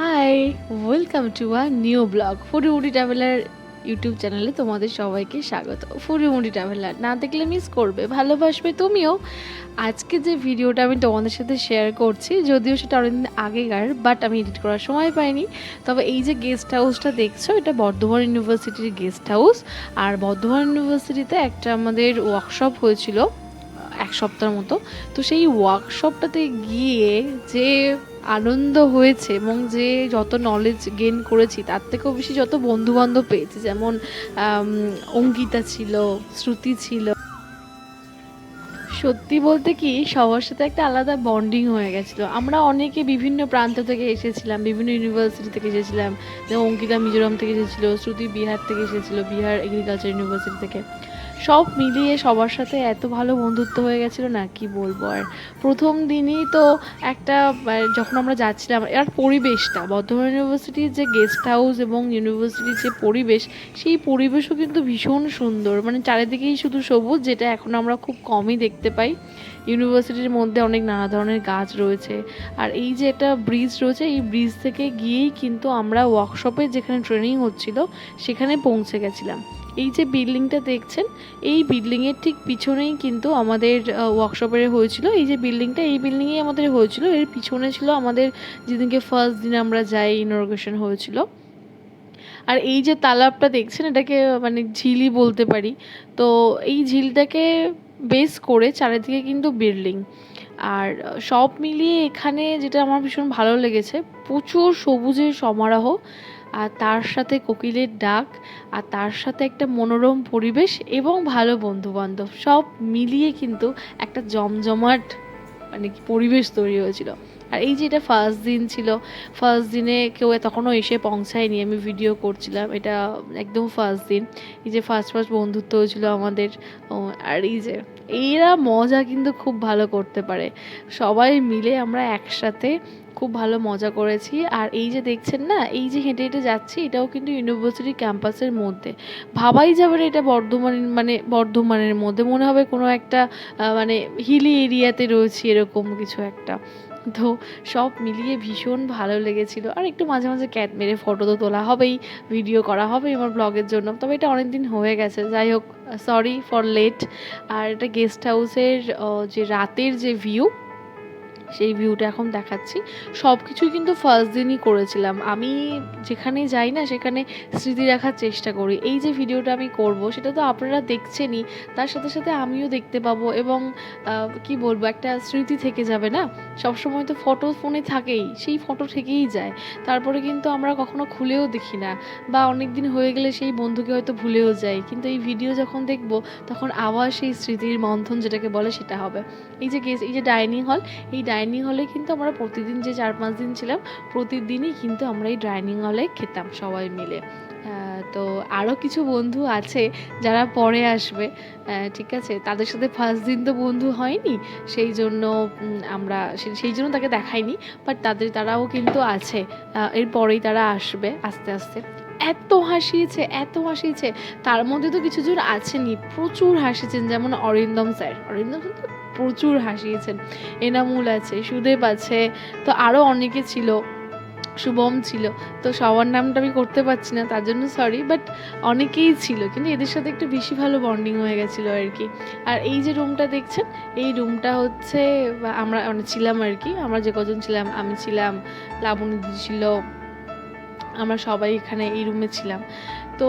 Hi welcome to a new blog foodie woody traveller YouTube চ্যানেলে তোমাদের সবাইকে স্বাগত। ফুডি উডি ট্রাভেলার না দেখলে মিস করবে, ভালোবাসবে তুমিও। আজকে যে ভিডিওটা আমি তোমাদের সাথে শেয়ার করছি, যদিও সেটা অনেকদিন আগেকার বাট আমি এডিট করার সময় পাইনি। তবে এই যে গেস্ট হাউসটা দেখছ, এটা বর্ধমান ইউনিভার্সিটির গেস্ট হাউস আর বর্ধমান ইউনিভার্সিটিতে একটা আমাদের ওয়ার্কশপ হয়েছিল। এক সপ্তাহের মতো। তো সেই ওয়ার্কশপটাতে গিয়ে যে আনন্দ হয়েছে এবং যে যত নলেজ গেন করেছি, তার থেকেও বেশি যত বন্ধু বান্ধব পেয়েছি, যেমন অঙ্কিতা ছিল, শ্রুতি ছিল। সত্যি বলতে কি, সবার সাথে একটা আলাদা বন্ডিং হয়ে গেছিল। আমরা অনেকে বিভিন্ন প্রান্ত থেকে এসেছিলাম, বিভিন্ন ইউনিভার্সিটি থেকে এসেছিলাম, যেমন অঙ্কিতা মিজোরাম থেকে এসেছিল, শ্রুতি বিহার থেকে এসেছিল, বিহার এগ্রিকালচার ইউনিভার্সিটি থেকে। সব মিলিয়ে সবার সাথে এত ভালো বন্ধুত্ব হয়ে গেছিল না, কি বলব? আর প্রথম দিনই তো একটা যখন আমরা যাচ্ছিলাম আর পরিবেশটা, বর্ধমান ইউনিভার্সিটির যে গেস্ট হাউস এবং ইউনিভার্সিটির যে পরিবেশ, সেই পরিবেশও কিন্তু ভীষণ সুন্দর। মানে চারিদিকেই শুধু সবুজ, যেটা এখন আমরা খুব কমই দেখতে পাই। ইউনিভার্সিটির মধ্যে অনেক নানা ধরনের গাছ রয়েছে। আর এই যে একটা ব্রিজ রয়েছে, এই ব্রিজ থেকে গিয়েই কিন্তু আমরা ওয়ার্কশপে যেখানে ট্রেনিং হচ্ছিল, সেখানে পৌঁছে গেছিলাম। এই যে বিল্ডিংটা দেখছেন, এই বিল্ডিংয়ের ঠিক পিছনেই কিন্তু আমাদের ওয়ার্কশপের হয়েছিল। এই যে বিল্ডিংটা এই বিল্ডিংয়েই আমাদের হয়েছিল। এর পিছনে ছিল আমাদের যেদিনকে ফার্স্ট দিন আমরা যাই ইনোগ্রেশন হয়েছিল। আর এই যে তালাবটা দেখছেন, এটাকে মানে ঝিলই বলতে পারি। তো এই ঝিলটাকে বেস করে চারিদিকে কিন্তু বিল্ডিং আর সব মিলিয়ে এখানে যেটা আমার ভীষণ ভালো লেগেছে, প্রচুর সবুজের সমারোহ। আর তার সাথে কোকিলের ডাক, আর তার সাথে একটা মনোরম পরিবেশ এবং ভালো বন্ধু বান্ধব সব মিলিয়ে কিন্তু একটা জমজমাট মানে কি পরিবেশ তৈরি হয়েছিল। আর এই যে এটা ফার্স্ট দিন ছিল ফার্স্ট দিনে কেউ তখনও এসে পৌঁছায়নি, আমি ভিডিও করছিলাম, এটা একদম ফার্স্ট দিন। এই যে ফার্স্ট ফার্স্ট বন্ধুত্ব হয়েছিল আমাদের আর এই যে, এরা মজা কিন্তু খুব ভালো করতে পারে। সবাই মিলে আমরা একসাথে খুব ভালো মজা করেছি। আর এই যে দেখছেন না, এই যে হেঁটে হেঁটে যাচ্ছি, এটাও কিন্তু ইউনিভার্সিটি ক্যাম্পাসের মধ্যে। ভাবাই যাবে এটা বর্ধমান মানে বর্ধমানের মধ্যে। মনে হবে কোনো একটা মানে হিলি এরিয়াতে রয়েছি এরকম কিছু একটা। তো সব মিলিয়ে ভীষণ ভালো লেগেছিল। আর একটু মাঝে মাঝে ক্যাট মেরে ফটো তো তোলা হবেই ভিডিও করা হবে আমার ব্লগের জন্য। তবে এটা অনেক দিন হয়ে গেছে। যাই হোক সরি ফর লেট আর এটা গেস্ট হাউসের যে রাতের যে ভিউ সেই ভিউটা এখন দেখাচ্ছি। সব কিছুই কিন্তু ফার্স্ট দিনই করেছিলাম। আমি যেখানে যাই না, সেখানে স্মৃতি রাখার চেষ্টা করি। এই যে ভিডিওটা আমি করব, সেটা তো আপনারা দেখছেনই। তার সাথে সাথে আমিও দেখতে পাবো এবং কি বলব, একটা স্মৃতি থেকে যাবে না? সবসময় তো ফটো ফোনে থাকেই। সেই ফটো থেকেই যায়। তারপরে কিন্তু আমরা কখনো খুলেও দেখি না। বা অনেক দিন হয়ে গেলে সেই বন্ধুকে হয়তো ভুলেও যাই। কিন্তু এই ভিডিও যখন দেখব, তখন আবার সেই স্মৃতির মন্থন যেটাকে বলে, সেটা হবে। এই যে গেস এই যে ডাইনিং হল এই ডাইনিং হলে কিন্তু আমরা প্রতিদিন যে চার পাঁচ দিন ছিলাম, প্রতিদিনই কিন্তু আমরা এই ডাইনিং হলে খেতাম সবাই মিলে। তো আরও কিছু বন্ধু আছে যারা পরে আসবে ঠিক আছে? তাদের সাথে ফার্স্ট দিন তো বন্ধু হয়নি, সেই জন্য আমরা সেই জন্য তাকে দেখাইনি বাট তাদের, তারাও কিন্তু আছে। এরপরেই তারা আসবে আস্তে আস্তে। এত হাসিয়েছে এত হাসিয়েছে। তার মধ্যে তো কিছু জন আছেনই, প্রচুর হাসিয়েছেন, যেমন অরিন্দম স্যার। অরিন্দম স্যার প্রচুর হাসিয়েছেন। এনামুল আছে, সুদেব আছে, তো আরও অনেকে ছিল, শুভম ছিল। তো সবার নামটা আমি করতে পারছি না, তার জন্য সরি বাট অনেকেই ছিল, কিন্তু এদের সাথে একটু বেশি ভালো বন্ডিং হয়ে গেছিল আর কি। আর এই যে রুমটা দেখছেন, এই রুমটা হচ্ছে, আমরা মানে ছিলাম আর কি, আমরা যে কজন ছিলাম, আমি ছিলাম, লাবণী ছিল, আমরা সবাই এখানে এই রুমে ছিলাম। তো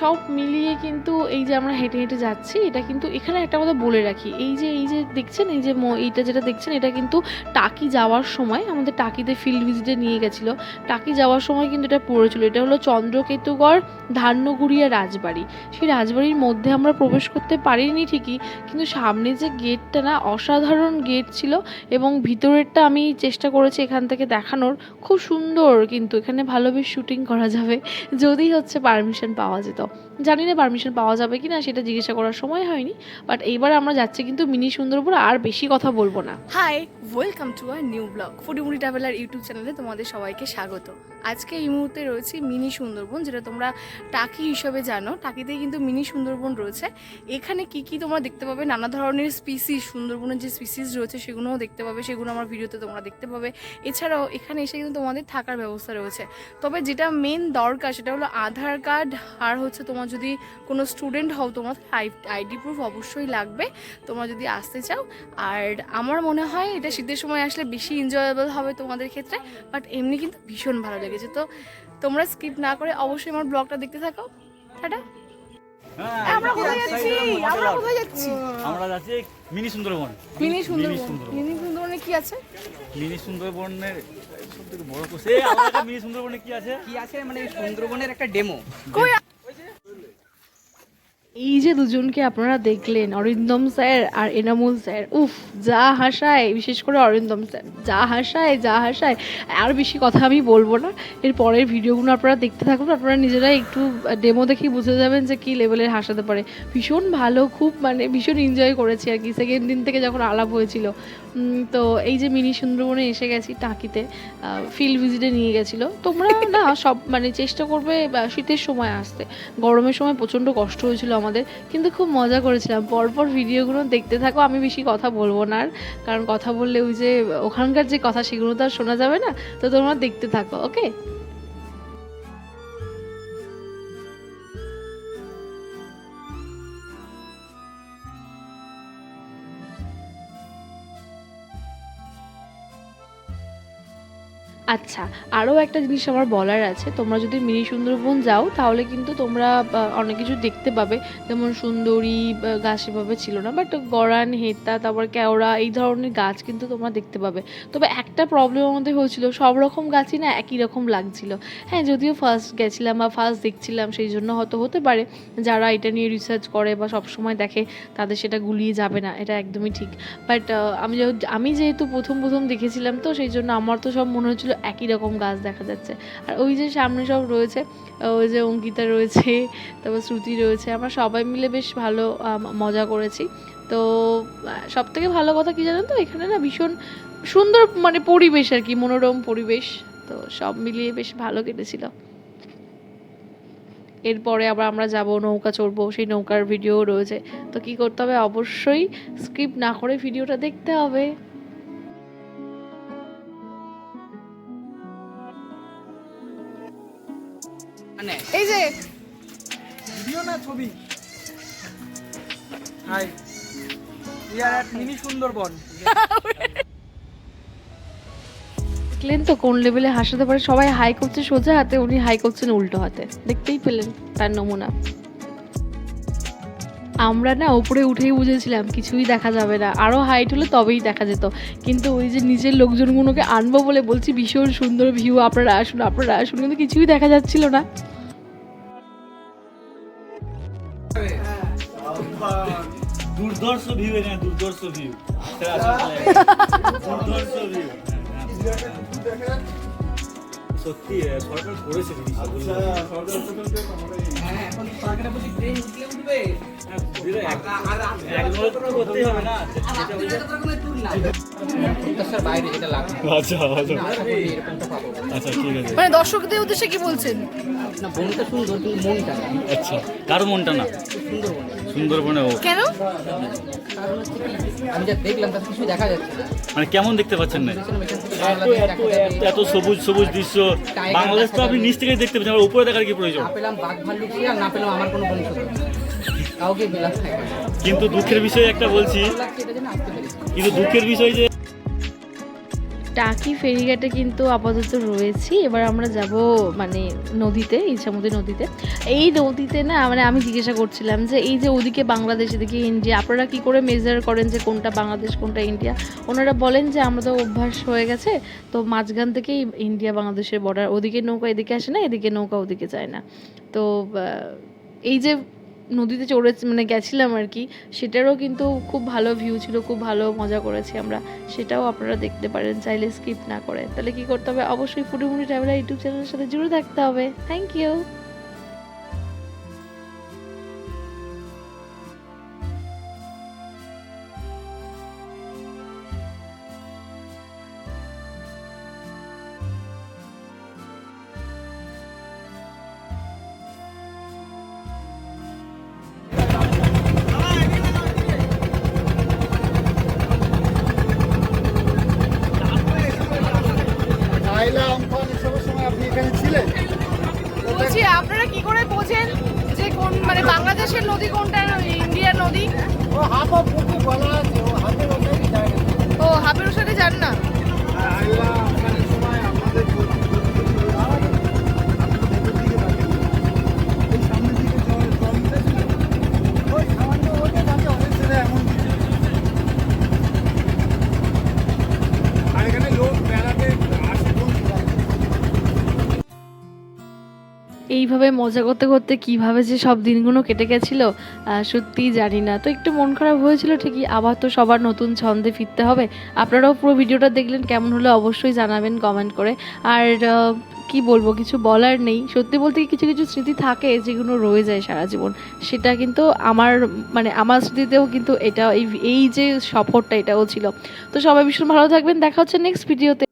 সব মিলিয়ে কিন্তু এই যে আমরা হেঁটে হেঁটে যাচ্ছি, এটা কিন্তু এখানে একটা কথা বলে রাখি। এই যে এই যে দেখছেন, এই যে এইটা যেটা দেখছেন, এটা কিন্তু টাকি যাওয়ার সময় আমাদের টাকিতে ফিল্ড ভিজিটে নিয়ে গেছিল। টাকি যাওয়ার সময় কিন্তু এটা পড়েছিল। এটা হলো চন্দ্রকেতুগড় ধান্যগুড়িয়া রাজবাড়ি। সেই রাজবাড়ির মধ্যে আমরা প্রবেশ করতে পারিনি ঠিকই, কিন্তু সামনে যে গেটটা না, অসাধারণ গেট ছিল এবং ভিতরেরটা আমি চেষ্টা করেছি এখান থেকে দেখানোর। খুব সুন্দর কিন্তু, এখানে ভালো বেশ শুটিং করা যাবে। যদি হচ্ছে পারমিশন পাওয়া যেত। যেত জানি না পারমিশন পাওয়া যাবে কি না সেটা জিজ্ঞাসা করার সময় হয়নি বাট এইবার আমরা যাচ্ছি কিন্তু মিনি সুন্দরবন আর বেশি কথা বলব না। Hi welcome to our new blog ফুডিমুড়ি traveller YouTube চ্যানেলে তোমাদের সবাইকে স্বাগত। আজকে এই মুহূর্তে রয়েছে মিনি সুন্দরবন, যেটা তোমরা টাকি হিসেবে জানো। টাকিতেই কিন্তু মিনি সুন্দরবন রয়েছে। এখানে কি কি তোমরা দেখতে পাবে? নানা ধরনের স্পিসিস সুন্দরবনের যে স্পিসিস রয়েছে, সেগুলোও দেখতে পাবে। সেগুলো আমার ভিডিওতে তোমরা দেখতে পাবে। এছাড়াও এখানে এসে কিন্তু তোমাদের থাকার ব্যবস্থা রয়েছে। তবে যেটা মেন দরকার, সেটা হলো আধার কার্ড। আর হচ্ছে তোমার যদি কোনো স্টুডেন্ট হও, তোমার আইডি প্রুফ অবশ্যই লাগবে। তোমরা যদি আসতে চাও। আর আমার মনে হয় এটা শীতের সময় আসলে বেশি এনজয়েবল হবে তোমাদের ক্ষেত্রে বাট এমনি কিন্তু ভীষণ ভালো লেগেছে। তো তোমরা স্কিপ না করে অবশ্যই আমার ব্লগটা দেখতে থাকো। টাটা। আমরা কোথায় যাচ্ছি। আমরা কোথায় যাচ্ছি? আমরা যাচ্ছি mini Sundarban. Mini Sundarban. Mini সুন্দরবনে। কি আছে? মিনি সুন্দরবনের সব থেকে বড় কোশ্চেন এই মিনি সুন্দরবনে কি আছে? কি আছে? মানে সুন্দরবনের একটা ডেমো কই এই যে দুজনকে আপনারা দেখলেন, অরিন্দম স্যার আর এনামুল স্যার, উফ, যা হাসায়, বিশেষ করে অরিন্দম স্যার। যা হাসায় যা হাসায়, আর বেশি কথা আমি বলব না। এর পরের ভিডিওগুলো আপনারা দেখতে থাকুন, আপনারা নিজেরাই একটু ডেমো দেখেই বুঝে যাবেন যে কী লেভেলের হাসাতে পারে। ভীষণ ভালো, খুব মানে ভীষণ এনজয় করেছি আর কি। সেকেন্ড দিন থেকে যখন আলাপ হয়েছিল তো এই যে মিনি সুন্দরবনে এসে গেছি টাকিতে ফিল্ড ভিজিটে নিয়ে গেছিল। তোমরা না, সব মানে চেষ্টা করবে শীতের সময় আসতে। গরমের সময় প্রচণ্ড কষ্ট হয়েছিল আমাদের, কিন্তু খুব মজা করেছিলাম। পরপর ভিডিওগুলো দেখতে থাকো, আমি বেশি কথা বলব না আর। কারণ কথা বললে ওই যে, ওখানকার যে কথা, সেগুলো তো আর শোনা যাবে না। তো তোমরা দেখতে থাকো ওকে আচ্ছা আরও একটা জিনিস আমার বলার আছে। তোমরা যদি মিনি সুন্দরবন যাও, তাহলে কিন্তু তোমরা অনেক কিছু দেখতে পাবে। যেমন সুন্দরী গাছ এভাবে ছিল না বাট গরান, হেতা, তারপর কেওড়া, এই ধরনের গাছ কিন্তু তোমরা দেখতে পাবে। তবে একটা প্রবলেম আমাদের হয়েছিল, সব রকম গাছই না একই রকম লাগছিল। হ্যাঁ যদিও ফার্স্ট গেছিলাম বা ফার্স্ট দেখছিলাম, সেই জন্য হয়তো হতে পারে। যারা এটা নিয়ে রিসার্চ করে বা সব সময় দেখে, তাদের সেটা গুলিয়ে যাবে না, এটা একদমই ঠিক। বাট আমি আমি যেহেতু প্রথম প্রথম দেখেছিলাম তো, সেই জন্য আমার তো সব মনে হচ্ছিল একই রকম গাছ দেখা যাচ্ছে। আর ওই যে সামনে সব রয়েছে ওই যে অঙ্কিতা রয়েছে, তারপর শ্রুতি রয়েছে, আমরা সবাই মিলে বেশ ভালো মজা করেছি। তো সব থেকে ভালো কথা কি জানেন তো, এখানে না ভীষণ সুন্দর মানে পরিবেশ আর কি, মনোরম পরিবেশ। তো সব মিলিয়ে বেশ ভালো কেটেছিল। এরপরে আবার আমরা যাব, নৌকা চড়বো, সেই নৌকার ভিডিও রয়েছে। তো কি করতে হবে? অবশ্যই স্ক্রিপ্ট না করে ভিডিওটা দেখতে হবে। মানে এই যে ভিডিও না ছবি। হাই। ইয়ার মিনি সুন্দরবন দেখলেন তো কোন লেভেলে হাসাতে পারে? সবাই হাই করছে সোজা হাতে উনি হাই করছেন উল্টো হাতে। দেখতেই পেলেন তার নমুনা। আমরা না উপরে উঠেই বুঝেছিলাম কিছুই দেখা যাবে না। আরও হাইট হলে তবেই দেখা যেত। কিন্তু ওই যে নিজের লোকজনগুলোকে আনব বলে বলছি ভীষণ সুন্দর ভিউ আপনারা আসুন আপনারা আসুন। কিন্তু কিছুই দেখা যাচ্ছিল না। দুর্ধর্ষ ভিউ এখানে দুর্ধর্ষ ভিউ। দুর্ধর্ষ ভিউ। সত্যি সরকার করেছে? হ্যাঁ হ্যাঁ, আচ্ছা আচ্ছা। আচ্ছা মানে দর্শকদের উদ্দেশ্যে কি বলছেন? না বনটা সুন্দর কিন্তু মনটা না। আচ্ছা কারও মনটা না। সুন্দরবন সুন্দরবনে ও। কেন? আমি যা দেখলাম তাতে কিছু দেখা যাচ্ছে মানে কেমন দেখতে পাচ্ছেন না? এত সবুজ সবুজ দৃশ্য। বাংলাদেশ তো আপনি নিচ থেকে দেখতে পাচ্ছেন আবার উপরে দেখার কি প্রয়োজন? না পেলাম বাঘ ভাল্লুক আর না পেলাম আমার কোনো বংশধর কাউকে কিন্তু দুঃখের বিষয় একটা বলছি। কিন্তু দুঃখের বিষয় যে টাকি ফেরিঘাটে কিন্তু আপাতত রয়েছি। এবার আমরা যাব মানে নদীতে, ইচ্ছামতি নদীতে। এই নদীতে না মানে আমি জিজ্ঞাসা করছিলাম যে, এই যে ওদিকে বাংলাদেশ এদিকে ইন্ডিয়া, আপনারা কি করে মেজার করেন যে কোনটা বাংলাদেশ, কোনটা ইন্ডিয়া? ওনারা বলেন যে, আমরা তো অভ্যাস হয়ে গেছে, তো মাঝখান থেকেই ইন্ডিয়া বাংলাদেশের বর্ডার ওদিকে নৌকা এদিকে আসে না, এদিকে নৌকা ওদিকে যায় না। তো এই যে নদীতে চড়ে মানে গেছিলাম আর কি, সেটারও কিন্তু খুব ভালো ভিউ ছিল, খুব ভালো মজা করেছি আমরা। সেটাও আপনারা দেখতে পারেন, চাইলে স্কিপ না করে। তাহলে কি করতে হবে? অবশ্যই ফুটুমুটি ট্রাভেলার ইউটিউব চ্যানেলের সাথে জুড়ে থাকতে হবে। থ্যাংক ইউ আইলা আমফান এসবের সময় আপনি এখানে ছিলেন। বলছি আপনারা কি করে বোঝেন যে কোন মানে বাংলাদেশের নদী কোনটা ইন্ডিয়ার নদী? ও হাফ অফ বলা আছে ও হাফের সাথে যান না। আমফানের সময় আমাদের সামনের দিকে জল জল উঠেছিল ওই সামান্য ওটা যাতে অনেক ছেলে এমন আর এখানে লোক বেড়াতে আসে বন্ধু এইভাবে মজা করতে করতে কীভাবে যে সব দিনগুলো কেটে গেছিল সত্যিই জানি না। তো একটু মন খারাপ হয়েছিল ঠিকই, আবার তো সবার নতুন ছন্দে ফিরতে হবে। আপনারাও পুরো ভিডিওটা দেখলেন, কেমন হলো অবশ্যই জানাবেন কমেন্ট করে। আর কি বলব, কিছু বলার নেই। সত্যি বলতে কিছু কিছু স্মৃতি থাকে যেগুলো রয়ে যায় সারা জীবন। সেটা কিন্তু আমার মানে আমার স্মৃতিতেও কিন্তু এটা এই এই যে সফরটা এটাও ছিল। তো সবাই ভীষণ ভালো থাকবেন, দেখা হচ্ছে নেক্সট ভিডিওতে